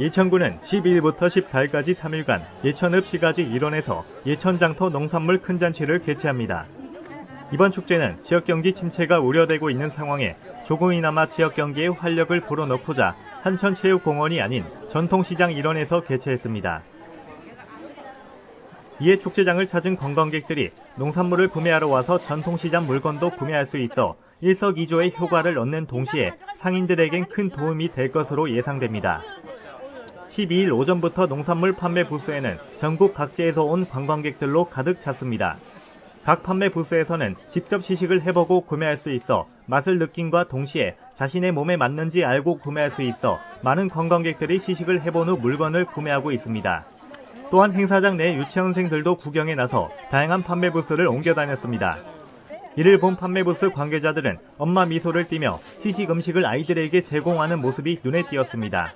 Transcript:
예천군은 12일부터 14일까지 3일간 예천읍 시가지 일원에서 예천장터 농산물 큰잔치를 개최합니다. 이번 축제는 지역 경기 침체가 우려되고 있는 상황에 조금이나마 지역 경기에 활력을 불어넣고자 한천체육공원이 아닌 전통시장 일원에서 개최했습니다. 이에 축제장을 찾은 관광객들이 농산물을 구매하러 와서 전통시장 물건도 구매할 수 있어 일석이조의 효과를 얻는 동시에 상인들에겐 큰 도움이 될 것으로 예상됩니다. 12일 오전부터 농산물 판매 부스에는 전국 각지에서 온 관광객들로 가득 찼습니다. 각 판매 부스에서는 직접 시식을 해보고 구매할 수 있어 맛을 느낀과 동시에 자신의 몸에 맞는지 알고 구매할 수 있어 많은 관광객들이 시식을 해본 후 물건을 구매하고 있습니다. 또한 행사장 내 유치원생들도 구경에 나서 다양한 판매 부스를 옮겨 다녔습니다. 이를 본 판매 부스 관계자들은 엄마 미소를 띠며 시식 음식을 아이들에게 제공하는 모습이 눈에 띄었습니다.